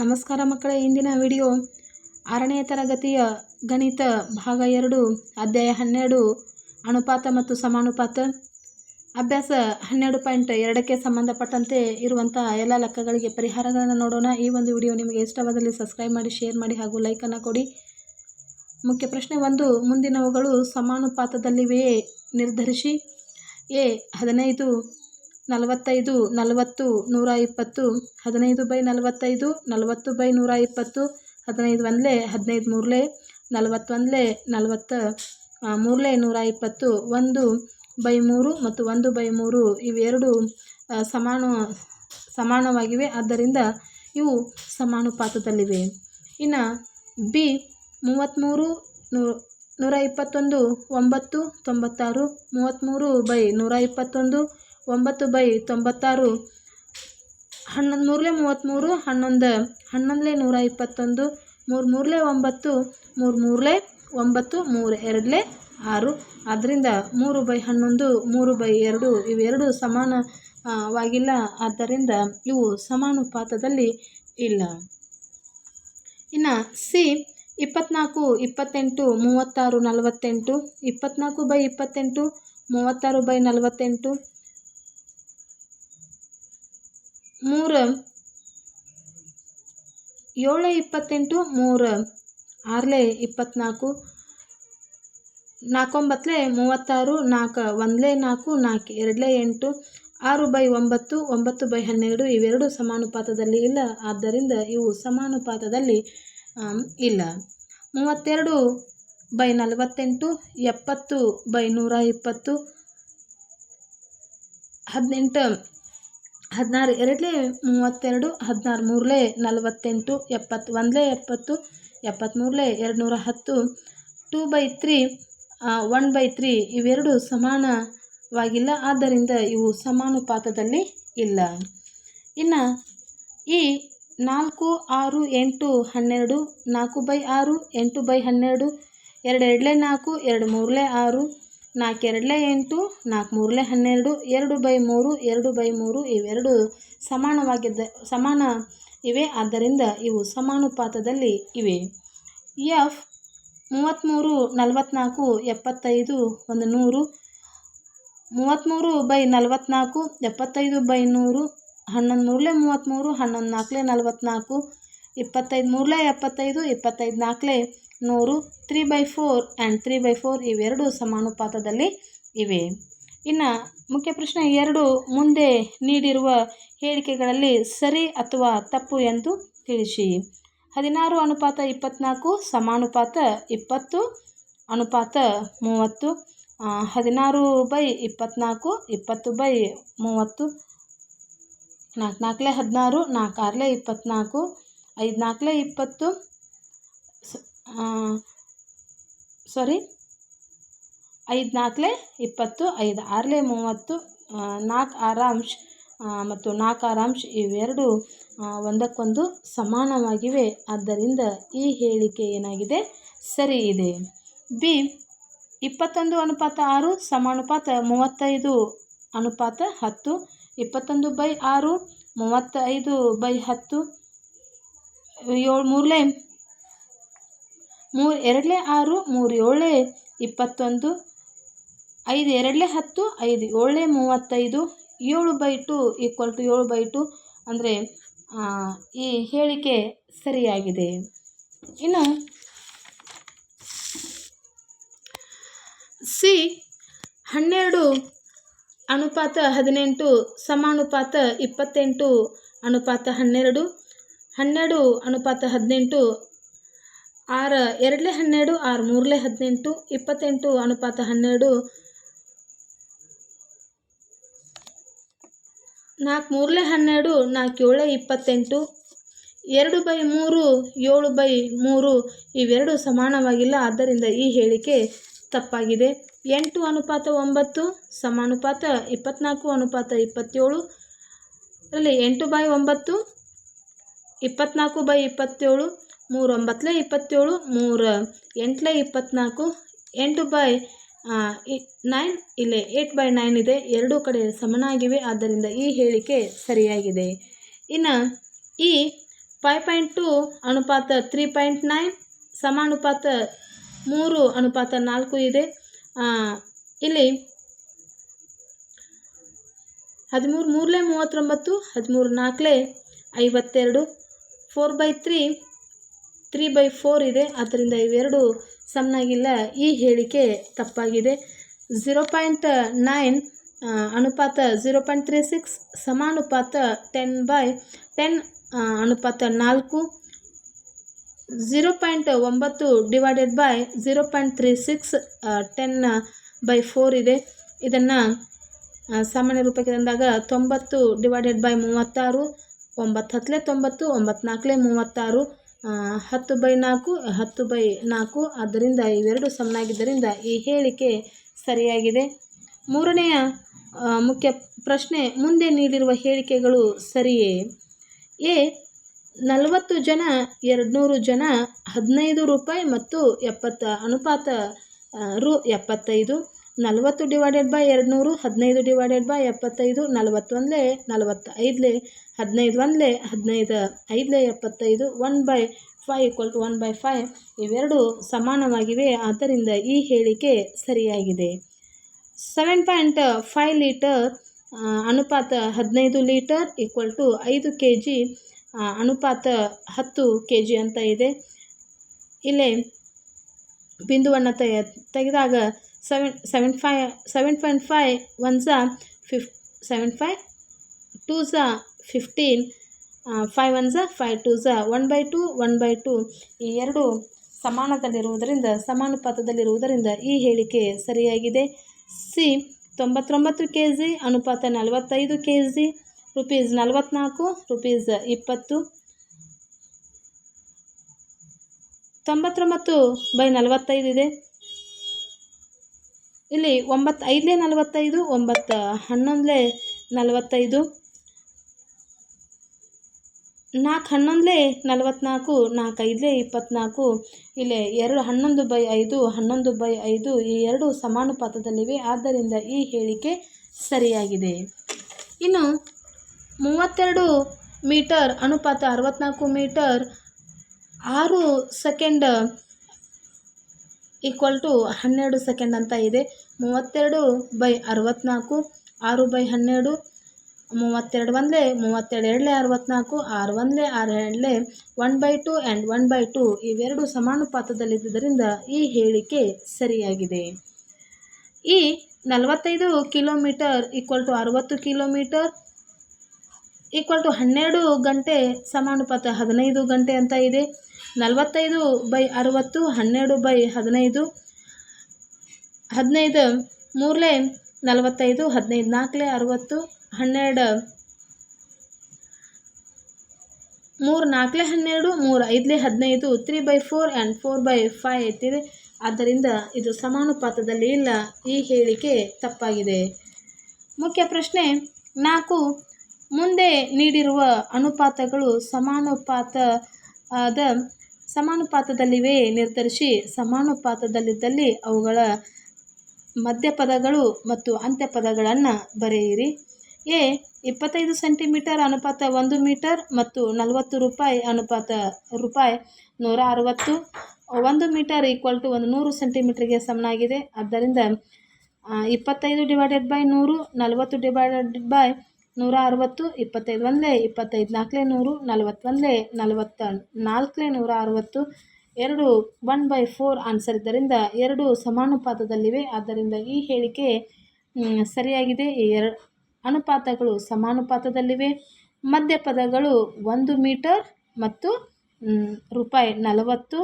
ನಮಸ್ಕಾರ ಮಕ್ಕಳೇ, ಇಂದಿನ ವಿಡಿಯೋ ಆರನೇ ತರಗತಿಯ ಗಣಿತ ಭಾಗ ಎರಡು, ಅಧ್ಯಾಯ ಹನ್ನೆರಡು, ಅನುಪಾತ ಮತ್ತು ಸಮಾನುಪಾತ. ಅಭ್ಯಾಸ ಹನ್ನೆರಡು ಪಾಯಿಂಟ್ ಎರಡಕ್ಕೆ ಸಂಬಂಧಪಟ್ಟಂತೆ ಇರುವಂಥ ಎಲ್ಲ ಲೆಕ್ಕಗಳಿಗೆ ಪರಿಹಾರಗಳನ್ನು ನೋಡೋಣ. ಈ ಒಂದು ವಿಡಿಯೋ ನಿಮಗೆ ಇಷ್ಟವಾದಲ್ಲಿ ಸಬ್ಸ್ಕ್ರೈಬ್ ಮಾಡಿ, ಶೇರ್ ಮಾಡಿ ಹಾಗೂ ಲೈಕನ್ನು ಕೊಡಿ. ಮುಖ್ಯ ಪ್ರಶ್ನೆ ಒಂದು, ಮುಂದಿನವುಗಳು ಸಮಾನುಪಾತದಲ್ಲಿವೆಯೇ? ನಿರ್ಧರಿಸಿ. ಎ, ಹದಿನೈದು ನಲವತ್ತೈದು, ನಲವತ್ತು, ನೂರ ಇಪ್ಪತ್ತು, ಹದಿನೈದು ಬೈ ನಲವತ್ತೈದು, ನಲವತ್ತು ಬೈ ನೂರ ಇಪ್ಪತ್ತು, ಹದಿನೈದು ಒಂದಲೇ, ಹದಿನೈದು ಮೂರಲೇ ನಲವತ್ತೊಂದಲೇ ನಲವತ್ತ ಮೂರಲೇ, ನೂರ ಇಪ್ಪತ್ತು, ಒಂದು ಬೈ ಮೂರು ಮತ್ತು ಒಂದು ಬೈ ಮೂರು ಇವೆರಡು ಸಮಾನ, ಸಮಾನವಾಗಿವೆ. ಆದ್ದರಿಂದ ಇವು ಸಮಾನುಪಾತದಲ್ಲಿವೆ. ಇನ್ನು ಬಿ ಮೂವತ್ತ್ಮೂರು ನೂ, ನೂರ ಇಪ್ಪತ್ತೊಂದು, ಒಂಬತ್ತು, ತೊಂಬತ್ತಾರು ಮೂವತ್ತ್ಮೂರು ಬೈ ನೂರ ಇಪ್ಪತ್ತೊಂದು ಒಂಬತ್ತು ಬೈ ತೊಂಬತ್ತಾರು ಹನ್ನೊಂದು ಮೂರಲೇ ಮೂವತ್ತ್ಮೂರು ಹನ್ನೊಂದು, ಹನ್ನೊಂದಲೇ ನೂರ ಇಪ್ಪತ್ತೊಂದು ಮೂರು ಮೂರಲೇ ಒಂಬತ್ತು ಮೂರು ಮೂರಲೇ ಒಂಬತ್ತು ಮೂರು ಎರಡಲೇ ಆರು. ಆದ್ದರಿಂದ ಮೂರು ಬೈ ಹನ್ನೊಂದು, ಮೂರು ಬೈ ಎರಡು ಇವೆರಡು ಸಮಾನವಾಗಿಲ್ಲ. ಆದ್ದರಿಂದ ಇವು ಸಮಾನುಪಾತದಲ್ಲಿ ಇಲ್ಲ. ಇನ್ನು ಸಿ ಇಪ್ಪತ್ನಾಲ್ಕು, ಇಪ್ಪತ್ತೆಂಟು, ಮೂವತ್ತಾರು, ನಲವತ್ತೆಂಟು, ಇಪ್ಪತ್ನಾಲ್ಕು ಬೈ ಇಪ್ಪತ್ತೆಂಟು, ಮೂವತ್ತಾರು ಬೈ ನಲವತ್ತೆಂಟು ಮೂರು. ಏಳು ಇಪ್ಪತ್ತೆಂಟು, ಮೂರು. ಆರ್ಲೆ ಇಪ್ಪತ್ನಾಲ್ಕು, ನಾಲ್ಕೊಂಬತ್ತಲೆ ಮೂವತ್ತಾರು, ನಾಲ್ಕು. ಒಂದಲೇ ನಾಲ್ಕು ನಾಲ್ಕು. ಎರಡಲೇ ಎಂಟು. ಆರು ಬೈ ಒಂಬತ್ತು ಒಂಬತ್ತು ಬೈ ಹನ್ನೆರಡು ಇವೆರಡು ಸಮಾನುಪಾತದಲ್ಲಿ ಇಲ್ಲ. ಆದ್ದರಿಂದ ಇವು ಸಮಾನುಪಾತದಲ್ಲಿ ಇಲ್ಲ. ಮೂವತ್ತೆರಡು ಬೈ ನಲವತ್ತೆಂಟು, ಎಪ್ಪತ್ತು ಬೈ ನೂರ ಇಪ್ಪತ್ತು, ಹದಿನೆಂಟು. ಹದಿನಾರು, ಎರಡಲೇ ಮೂವತ್ತೆರಡು, ಹದಿನಾರು, ಮೂರಲೇ ನಲವತ್ತೆಂಟು, ಎಪ್ಪತ್ತು, ಒಂದಲೇ ಎಪ್ಪತ್ತು ಎಪ್ಪತ್ತ್ಮೂರಲೇ ಎರಡು ನೂರ ಹತ್ತು, two by three one by three ಇವೆರಡು ಸಮಾನವಾಗಿಲ್ಲ, ಆದ್ದರಿಂದ ಇವು ಸಮಾನುಪಾತದಲ್ಲಿ ಇಲ್ಲ. ಇನ್ನು ಈ ನಾಲ್ಕು, ಆರು, ಎಂಟು, ಹನ್ನೆರಡು, ನಾಲ್ಕು ಬೈ ಆರು, ಎಂಟು ಬೈ ಹನ್ನೆರಡು, ಎರಡು, ಎರಡಲೇ ನಾಲ್ಕು, ಎರಡು, ಮೂರಲೇ ಆರು ನಾಲ್ಕು ಎರಡಲೇ ಎಂಟು, ನಾಲ್ಕು ಮೂರಲೇ ಹನ್ನೆರಡು, ಎರಡು ಬೈ ಮೂರು, ಎರಡು ಬೈ ಮೂರು ಇವೆರಡು ಸಮಾನವಾಗಿದ್ದ, ಸಮಾನ ಇವೆ. ಆದ್ದರಿಂದ ಇವು ಸಮಾನುಪಾತದಲ್ಲಿ ಇವೆ. ಎಫ್ ಮೂವತ್ತ್ಮೂರು ನಲವತ್ತ್ನಾಲ್ಕು ಎಪ್ಪತ್ತೈದು, ಒಂದು ನೂರು ಮೂವತ್ತ್ಮೂರು ಬೈ ನಲವತ್ತ್ನಾಲ್ಕು ಎಪ್ಪತ್ತೈದು ಬೈ ನೂರು, ಹನ್ನೊಂದು ಮೂರಲೆ ಮೂವತ್ತ್ಮೂರು ಹನ್ನೊಂದು ನಾಲ್ಕಲೆ ನಲವತ್ತ್ನಾಲ್ಕು ಇಪ್ಪತ್ತೈದು ಮೂರಲೆ ಎಪ್ಪತ್ತೈದು, ಇಪ್ಪತ್ತೈದು ನಾಲ್ಕಲೇ ನೂರು, three by four and three by four ಇವೆರಡು ಸಮಾನುಪಾತದಲ್ಲಿ ಇವೆ. ಇನ್ನು ಮುಖ್ಯ ಪ್ರಶ್ನೆ ಎರಡು ಮುಂದೆ ನೀಡಿರುವ ಹೇಳಿಕೆಗಳಲ್ಲಿ ಸರಿ ಅಥವಾ ತಪ್ಪು ಎಂದು ತಿಳಿಸಿ. ಹದಿನಾರು ಅನುಪಾತ ಇಪ್ಪತ್ತ್ನಾಲ್ಕು ಸಮಾನುಪಾತ ಇಪ್ಪತ್ತು, ಅನುಪಾತ ಮೂವತ್ತು ಹದಿನಾರು ಬೈ ಇಪ್ಪತ್ತ್ನಾಲ್ಕು ಇಪ್ಪತ್ತು ಬೈ ಮೂವತ್ತು ನಾಲ್ಕು ನಾಲ್ಕಲೇ ಹದಿನಾರು ನಾಲ್ಕು ಆರಲೇ ಇಪ್ಪತ್ತ್ನಾಲ್ಕು ಐದು ನಾಲ್ಕಲೇ ಇಪ್ಪತ್ತು ಸಾರಿ ಐದು ನಾಲ್ಕಲೇ ಇಪ್ಪತ್ತು, ಐದು ಆರಲೇ ಮೂವತ್ತು ನಾಲ್ಕು ಆರಾಂಶ ಮತ್ತು ನಾಲ್ಕು ಆರಾಂಶ ಇವೆರಡು ಒಂದಕ್ಕೊಂದು ಸಮಾನವಾಗಿವೆ. ಆದ್ದರಿಂದ ಈ ಹೇಳಿಕೆ ಏನಾಗಿದೆ? ಸರಿ ಇದೆ. ಬಿ, ಇಪ್ಪತ್ತೊಂದು ಅನುಪಾತ ಆರು, ಸಮಾನುಪಾತ ಮೂವತ್ತೈದು, ಅನುಪಾತ ಹತ್ತು, ಇಪ್ಪತ್ತೊಂದು ಬೈ ಆರು, ಮೂವತ್ತೈದು ಬೈ ಹತ್ತು, ಏಳು ಮೂರಲೇ ಮೂರು, ಎರಡಲೇ ಆರು, ಮೂರು ಏಳೇ ಇಪ್ಪತ್ತೊಂದು, ಐದು, ಎರಡಲೇ ಹತ್ತು, ಐದು ಏಳೇ ಮೂವತ್ತೈದು, ಏಳು ಬೈ ಟು ಈಕ್ವಲ್ ಟು ಏಳು ಬೈ ಟು ಅಂದರೆ ಈ ಹೇಳಿಕೆ ಸರಿಯಾಗಿದೆ. ಇನ್ನು ಸಿ, ಹನ್ನೆರಡು ಅನುಪಾತ ಹದಿನೆಂಟು, ಸಮಾನುಪಾತ ಇಪ್ಪತ್ತೆಂಟು, ಅನುಪಾತ ಹನ್ನೆರಡು ಹನ್ನೆರಡು ಅನುಪಾತ ಹದಿನೆಂಟು ಆರು ಎರಡಲೇ ಹನ್ನೆರಡು, ಆರು ಮೂರಲೇ ಹದಿನೆಂಟು, ಇಪ್ಪತ್ತೆಂಟು, ಅನುಪಾತ ಹನ್ನೆರಡು, ನಾಲ್ಕು ಮೂರಲೇ ಹನ್ನೆರಡು, ನಾಲ್ಕು ಏಳೇ, ಇಪ್ಪತ್ತೆಂಟು, ಎರಡು ಬೈ ಮೂರು, ಏಳು ಬೈ ಮೂರು ಇವೆರಡು ಸಮಾನವಾಗಿಲ್ಲ. ಆದ್ದರಿಂದ ಈ ಹೇಳಿಕೆ ತಪ್ಪಾಗಿದೆ. ಎಂಟು ಅನುಪಾತ ಒಂಬತ್ತು, ಸಮಾನುಪಾತ ಇಪ್ಪತ್ನಾಲ್ಕು, ಅನುಪಾತ ಇಪ್ಪತ್ತೇಳು. ಅಲ್ಲಿ ಎಂಟು ಬೈ ಒಂಬತ್ತು, ಇಪ್ಪತ್ನಾಲ್ಕು ಬೈ ಇಪ್ಪತ್ತೇಳು. ಮೂರು ಒಂಬತ್ತಲೇ ಇಪ್ಪತ್ತೇಳು, ಮೂರು ಎಂಟಲೇ ಇಪ್ಪತ್ತ್ನಾಲ್ಕು ಎಂಟು ಬೈ ನೈನ್ ಇಲ್ಲಿ, ಏಟ್ ಬೈ ನೈನ್ ಇದೆ, ಎರಡೂ ಕಡೆ ಸಮನಾಗಿವೆ, ಆದ್ದರಿಂದ ಈ ಹೇಳಿಕೆ ಸರಿಯಾಗಿದೆ. ಇನ್ನು, ಈ ಫೈವ್ ಪಾಯಿಂಟ್ ಟು ಅನುಪಾತ ತ್ರೀ ಪಾಯಿಂಟ್ ನೈನ್ ಸಮಾನುಪಾತ ಮೂರು ಅನುಪಾತ ನಾಲ್ಕು ಇದೆ. ಇಲ್ಲಿ ಹದಿಮೂರು, ಮೂರಲೇ ಮೂವತ್ತೊಂಬತ್ತು, ಹದಿಮೂರು ನಾಲ್ಕಲೇ ಐವತ್ತೆರಡು, four by three three by four ಇದೆ. ಆದ್ದರಿಂದ ಇವೆರಡು ಸಮನಾಗಿಲ್ಲ. ಈ ಹೇಳಿಕೆ ತಪ್ಪಾಗಿದೆ. ಝೀರೋ ಪಾಯಿಂಟ್ ನೈನ್ ಅನುಪಾತ ಝೀರೋ ಪಾಯಿಂಟ್ ತ್ರೀ ಸಿಕ್ಸ್ ಸಮಾನುಪಾತ ಟೆನ್ ಬೈ ಟೆನ್ ಅನುಪಾತ ನಾಲ್ಕು. ಝೀರೋ ಪಾಯಿಂಟ್ ಒಂಬತ್ತು divided by zero point three six ten by four ಇದೆ. ಇದನ್ನು ಸಾಮಾನ್ಯ ರೂಪಕ್ಕೆ ತಂದಾಗ ತೊಂಬತ್ತು ಡಿವೈಡೆಡ್ ಬೈ ಮೂವತ್ತಾರು, ಒಂಬತ್ತು ಹತ್ತಲೇ ತೊಂಬತ್ತು ಒಂಬತ್ತು ನಾಲ್ಕಲೇ ಮೂವತ್ತಾರು. ಹತ್ತು ಬೈ ನಾಲ್ಕು, ಹತ್ತು ಬೈ ನಾಲ್ಕು. ಆದ್ದರಿಂದ ಇವೆರಡು ಸಮನಾಗಿದ್ದರಿಂದ ಈ ಹೇಳಿಕೆ ಸರಿಯಾಗಿದೆ. ಮೂರನೆಯ ಮುಖ್ಯ ಪ್ರಶ್ನೆ, ಮುಂದೆ ನೀಡಿರುವ ಹೇಳಿಕೆಗಳು ಸರಿಯೇ? ಎ, ನಲವತ್ತು ಜನ, ಎರಡುನೂರು ಜನ, ಹದಿನೈದು ರೂಪಾಯಿ ಮತ್ತು ಎಪ್ಪತ್ತ, ಅನುಪಾತ ರು ಎಪ್ಪತ್ತೈದು. ನಲವತ್ತು ಡಿವೈಡೆಡ್ ಬೈ ಎರಡುನೂರು, ಹದಿನೈದು ಡಿವೈಡೆಡ್ ಬೈ ಎಪ್ಪತ್ತೈದು, ನಲವತ್ತೊಂದಲೇ ನಲವತ್ತೈದಲೇ ಹದಿನೈದು ಒಂದಲೇ ಹದಿನೈದು ಐದಲೇ ಎಪ್ಪತ್ತೈದು, one by five equal to one by five ಇವೆರಡು ಸಮಾನವಾಗಿವೆ. ಆದ್ದರಿಂದ ಈ ಹೇಳಿಕೆ ಸರಿಯಾಗಿದೆ. ಸೆವೆನ್ ಪಾಯಿಂಟ್ ಫೈವ್ ಲೀಟರ್ ಅನುಪಾತ ಹದಿನೈದು ಲೀಟರ್ ಈಕ್ವಲ್ ಟು ಐದು ಕೆ ಜಿ ಅನುಪಾತ ಹತ್ತು ಕೆ ಜಿ ಅಂತ ಇದೆ. ಇಲ್ಲೇ ಬಿಂದುವನ್ನು ತೆಗೆ ತೆಗೆದಾಗ seven seven five seven point five one Jha ಫಿಫ್ ಸೆವೆನ್ ಫೈವ್ ಟೂ ಝಾ ಫಿಫ್ಟೀನ್ ಫೈವ್ ಒನ್ ಝಾ five two Jha one by two one by two ಈ ಎರಡು ಸಮಾನದಲ್ಲಿರುವುದರಿಂದ, ಸಮಾನುಪಾತದಲ್ಲಿರುವುದರಿಂದ ಈ ಹೇಳಿಕೆ ಸರಿಯಾಗಿದೆ. ಸಿ ತೊಂಬತ್ತೊಂಬತ್ತು ಕೆ ಜಿ ಅನುಪಾತ ನಲವತ್ತೈದು ಕೆ ಜಿ ರುಪೀಸ್ ನಲವತ್ತ್ನಾಲ್ಕು ರುಪೀಸ್ ಇಪ್ಪತ್ತು. ತೊಂಬತ್ತೊಂಬತ್ತು ಬೈ ನಲವತ್ತೈದು ಇದೆ. ಇಲ್ಲಿ ಒಂಬತ್ತು ಐದಲೇ ನಲವತ್ತೈದು, ಒಂಬತ್ತು ಹನ್ನೊಂದಲೇ ನಲವತ್ತೈದು ನಾಲ್ಕು ಹನ್ನೊಂದಲೇ ನಲವತ್ತ್ನಾಲ್ಕು ನಾಲ್ಕು ಐದಲೇ ಇಪ್ಪತ್ತ್ನಾಲ್ಕು ಇಲ್ಲಿ ಎರಡು ಹನ್ನೊಂದು ಬೈ ಐದು, ಹನ್ನೊಂದು ಬೈ ಐದು ಈ ಎರಡು ಸಮಾನುಪಾತದಲ್ಲಿವೆ. ಆದ್ದರಿಂದ ಈ ಹೇಳಿಕೆ ಸರಿಯಾಗಿದೆ. ಇನ್ನು ಮೂವತ್ತೆರಡು ಮೀಟರ್, ಅನುಪಾತ ಅರವತ್ತ್ನಾಲ್ಕು ಮೀಟರ್, ಆರು ಸೆಕೆಂಡ್ ಈಕ್ವಲ್ ಟು ಹನ್ನೆರಡು ಸೆಕೆಂಡ್ ಅಂತ ಇದೆ. ಮೂವತ್ತೆರಡು ಬೈ ಅರವತ್ತ್ನಾಲ್ಕು ಆರು ಬೈ ಹನ್ನೆರಡು, ಮೂವತ್ತೆರಡು ಒಂದಲೇ ಮೂವತ್ತೆರಡು ಎರಡಲೇ ಅರವತ್ತ್ನಾಲ್ಕು ಆರು ಒಂದಲೇ ಆರು ಎರಡಲೇ one by two and one by two ಇವೆರಡು ಸಮಾನುಪಾತದಲ್ಲಿದ್ದುದರಿಂದ ಈ ಹೇಳಿಕೆ ಸರಿಯಾಗಿದೆ. ಈ ನಲವತ್ತೈದು ಕಿಲೋಮೀಟರ್ ಈಕ್ವಲ್ ಟು ಅರವತ್ತು ಕಿಲೋಮೀಟರ್ ಈಕ್ವಲ್ ಟು ಹನ್ನೆರಡು ಗಂಟೆ ಸಮಾನುಪಾತ ಹದಿನೈದು ಗಂಟೆ ಅಂತ ಇದೆ. ನಲವತ್ತೈದು ಬೈ ಅರವತ್ತು, ಹನ್ನೆರಡು ಬೈ ಹದಿನೈದು ಹದಿನೈದು ಮೂರಲೇ ನಲವತ್ತೈದು, ಹದಿನೈದು ನಾಲ್ಕಲೇ ಅರವತ್ತು, ಹನ್ನೆರಡು ಮೂರು ನಾಲ್ಕಲೇ ಹನ್ನೆರಡು, ಮೂರು ಐದಲೇ ಹದಿನೈದು, three by four and four by five ಐತಿದೆ. ಆದ್ದರಿಂದ ಇದು ಸಮಾನುಪಾತದಲ್ಲಿ ಇಲ್ಲ ಈ ಹೇಳಿಕೆ ತಪ್ಪಾಗಿದೆ. ಮುಖ್ಯ ಪ್ರಶ್ನೆ, ನಾಲ್ಕು ಮುಂದೆ ನೀಡಿರುವ ಅನುಪಾತಗಳು ಸಮಾನುಪಾತ ಆದ ಸಮಾನುಪಾತದಲ್ಲಿವೆ ನಿರ್ಧರಿಸಿ ಸಮಾನುಪಾತದಲ್ಲಿದ್ದಲ್ಲಿ ಅವುಗಳ ಮಧ್ಯಪದಗಳು ಮತ್ತು ಅಂತ್ಯಪದಗಳನ್ನು ಬರೆಯಿರಿ. ಎ, ಇಪ್ಪತ್ತೈದು ಸೆಂಟಿಮೀಟರ್ ಅನುಪಾತ ಒಂದು ಮೀಟರ್ ಮತ್ತು ನಲವತ್ತು ರೂಪಾಯಿ ಅನುಪಾತ ರೂಪಾಯಿ ನೂರ ಅರವತ್ತು. ಒಂದು ಮೀಟರ್ ಈಕ್ವಲ್ ಟು ಒಂದು ನೂರು ಸೆಂಟಿಮೀಟರ್ಗೆ ಸಮನಾಗಿದೆ. ಆದ್ದರಿಂದ ಇಪ್ಪತ್ತೈದು ಡಿವೈಡೆಡ್ ಬೈ ನೂರು, ನಲವತ್ತು ಡಿವೈಡೆಡ್ ಬೈ ನೂರ ಅರವತ್ತು, ಇಪ್ಪತ್ತೈದು ಒಂದೇ ಇಪ್ಪತ್ತೈದು ನಾಲ್ಕನೇ ನೂರು ನಲವತ್ತೊಂದಲೇ ನಲವತ್ತ ನಾಲ್ಕನೇ ನೂರ ಅರವತ್ತು, ಎರಡು ಒನ್ ಬೈ ಫೋರ್ ಆನ್ಸರ್ ಇದರಿಂದ ಎರಡು ಸಮಾನುಪಾತದಲ್ಲಿವೆ. ಆದ್ದರಿಂದ ಈ ಹೇಳಿಕೆ ಸರಿಯಾಗಿದೆ. ಈ ಎರಡು ಅನುಪಾತಗಳು ಸಮಾನುಪಾತದಲ್ಲಿವೆ. ಮಧ್ಯಪದಗಳು ಒಂದು ಮೀಟರ್ ಮತ್ತು ರೂಪಾಯಿ ನಲವತ್ತು,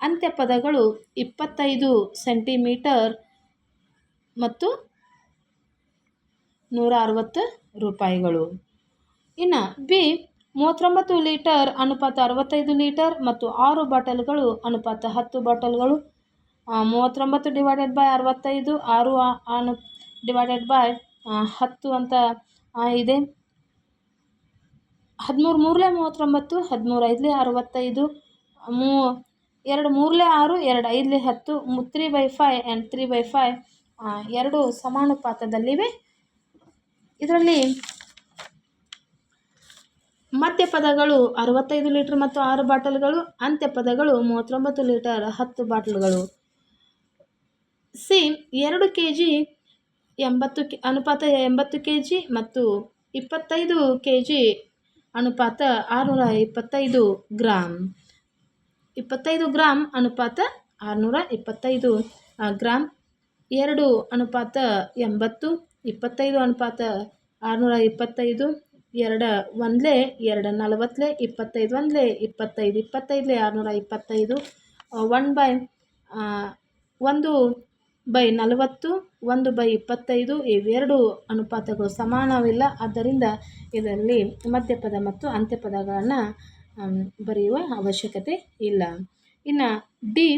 ಅಂತ್ಯಪದಗಳು ಇಪ್ಪತ್ತೈದು ಸೆಂಟಿಮೀಟರ್ ಮತ್ತು ನೂರ ಅರವತ್ತು ರೂಪಾಯಿಗಳು. ಇನ್ನು ಬಿ, ಮೂವತ್ತೊಂಬತ್ತು ಲೀಟರ್ ಅನುಪಾತ ಅರವತ್ತೈದು ಲೀಟರ್ ಮತ್ತು ಆರು ಬಾಟಲ್ಗಳು ಅನುಪಾತ ಹತ್ತು ಬಾಟಲ್ಗಳು. ಮೂವತ್ತೊಂಬತ್ತು ಡಿವೈಡೆಡ್ ಬೈ ಅರವತ್ತೈದು, ಆರು ಅನು, ಡಿವೈಡೆಡ್ ಬೈ ಹತ್ತು ಅಂತ ಇದೆ. ಹದಿಮೂರು ಮೂರಲೇ ಮೂವತ್ತೊಂಬತ್ತು, ಹದಿಮೂರು ಐದಲೇ ಅರವತ್ತೈದು, ಮೂ, ಎರಡು ಮೂರಲೇ ಆರು, ಎರಡು ಐದಲೇ ಹತ್ತು three by five and three by five ಎರಡು ಸಮಾನುಪಾತದಲ್ಲಿವೆ. ಇದರಲ್ಲಿ ಮಧ್ಯ ಪದಗಳು ಅರವತ್ತೈದು ಲೀಟರ್ ಮತ್ತು ಆರು ಬಾಟಲ್ಗಳು, ಅಂತ್ಯ ಪದಗಳು ಮೂವತ್ತೊಂಬತ್ತು ಲೀಟರ್, ಹತ್ತು ಬಾಟಲ್ಗಳು. ಸಿ ಎರಡು ಕೆ ಜಿ ಎಂಬತ್ತು ಅನುಪಾತ ಎಂಬತ್ತು ಕೆ ಜಿ ಮತ್ತು ಇಪ್ಪತ್ತೈದು ಕೆ ಜಿ ಅನುಪಾತ ಆರುನೂರ ಇಪ್ಪತ್ತೈದು ಗ್ರಾಮ್ ಇಪ್ಪತ್ತೈದು ಗ್ರಾಮ್ ಅನುಪಾತ ಆರುನೂರ ಇಪ್ಪತ್ತೈದು ಗ್ರಾಮ್ ಎರಡು ಅನುಪಾತ ಎಂಬತ್ತು ಇಪ್ಪತ್ತೈದು ಅನುಪಾತ ಆರುನೂರ ಇಪ್ಪತ್ತೈದು, ಎರಡು ಒಂದಲೇ, ಎರಡು ನಲವತ್ತಲೇ ಇಪ್ಪತ್ತೈದು ಒಂದಲೇ, ಇಪ್ಪತ್ತೈದು ಇಪ್ಪತ್ತೈದಲೇ, ಆರುನೂರ ಇಪ್ಪತ್ತೈದು, ಒನ್ ಬೈ ಒಂದು ಬೈ ನಲವತ್ತು, ಒಂದು ಬೈ ಇಪ್ಪತ್ತೈದು ಇವೆರಡು ಅನುಪಾತಗಳು ಸಮಾನವಿಲ್ಲ. ಆದ್ದರಿಂದ ಇದರಲ್ಲಿ ಮಧ್ಯಪದ ಮತ್ತು ಅಂತ್ಯಪದಗಳನ್ನು ಬರೆಯುವ ಅವಶ್ಯಕತೆ ಇಲ್ಲ. ಇನ್ನು ಡಿ,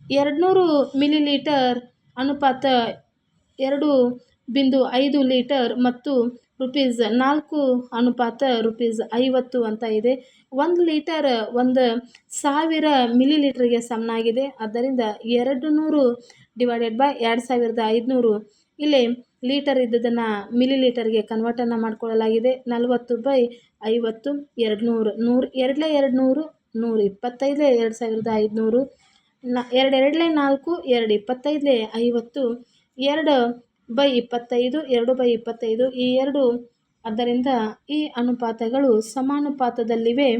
ಎರಡುನೂರು ಮಿಲಿಲೀಟರ್ ಅನುಪಾತ ಎರಡು ಬಿಂದು ಐದು ಲೀಟರ್ ಮತ್ತು ರುಪೀಸ್ ನಾಲ್ಕು ಅನುಪಾತ ರುಪೀಸ್ ಐವತ್ತು ಅಂತ ಇದೆ. ಒಂದು ಲೀಟರ್ ಒಂದು ಸಾವಿರ ಮಿಲಿ ಲೀಟ್ರಿಗೆ ಸಮನಾಗಿದೆ. ಆದ್ದರಿಂದ ಎರಡು ನೂರು ಡಿವೈಡೆಡ್ ಬೈ ಎರಡು ಸಾವಿರದ ಐದುನೂರು ಇಲ್ಲಿ ಲೀಟರ್ ಇದ್ದದನ್ನು ಮಿಲಿ ಲೀಟರ್ಗೆ ಕನ್ವರ್ಟನ್ನು ಮಾಡಿಕೊಳ್ಳಲಾಗಿದೆ. ನಲವತ್ತು ಬೈ ಐವತ್ತು ಎರಡು ನೂರು ನೂರು ಎರಡಲೇ ಎರಡು ನೂರು ನೂರು ಇಪ್ಪತ್ತೈದೇ ಎರಡು ಸಾವಿರದ ಐದುನೂರು, ನ, ಎರಡು, ಎರಡಲೇ ನಾಲ್ಕು, ಎರಡು ಇಪ್ಪತ್ತೈದಲೇ ಐವತ್ತು, ಎರಡು ಬೈ ಇಪ್ಪತ್ತೈದು, ಎರಡು ಬೈ ಇಪ್ಪತ್ತೈದು, ಈ ಎರಡು ಆದ್ದರಿಂದ ಈ ಅನುಪಾತಗಳು ಸಮಾನುಪಾತದಲ್ಲಿವೆ.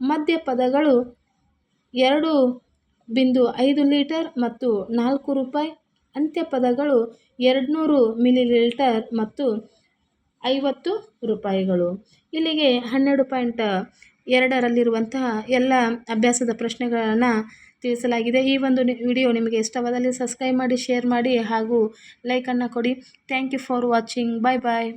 ಮಧ್ಯ ಪದಗಳು ಎರಡು ಬಿಂದು ಐದು ಲೀಟರ್ ಮತ್ತು ನಾಲ್ಕು ರೂಪಾಯಿ. ಅಂತ್ಯ ಪದಗಳು ಎರಡುನೂರು ಮಿಲಿ ಲೀಟರ್ ಮತ್ತು ಐವತ್ತು ರೂಪಾಯಿಗಳು. ಇಲ್ಲಿಗೆ ಹನ್ನೆರಡು ಪಾಯಿಂಟ್ ಎರಡರಲ್ಲಿರುವಂತಹ ಎಲ್ಲ ಅಭ್ಯಾಸದ ಪ್ರಶ್ನೆಗಳನ್ನು ತಿಳಿಸಲಾಗಿದೆ. ಈ ಒಂದು ವಿಡಿಯೋ ನಿಮಗೆ ಇಷ್ಟವಾದಲ್ಲಿ ಸಬ್ಸ್ಕ್ರೈಬ್ ಮಾಡಿ, ಶೇರ್ ಮಾಡಿ ಹಾಗೂ ಲೈಕನ್ನು ಕೊಡಿ. Thank you for watching bye bye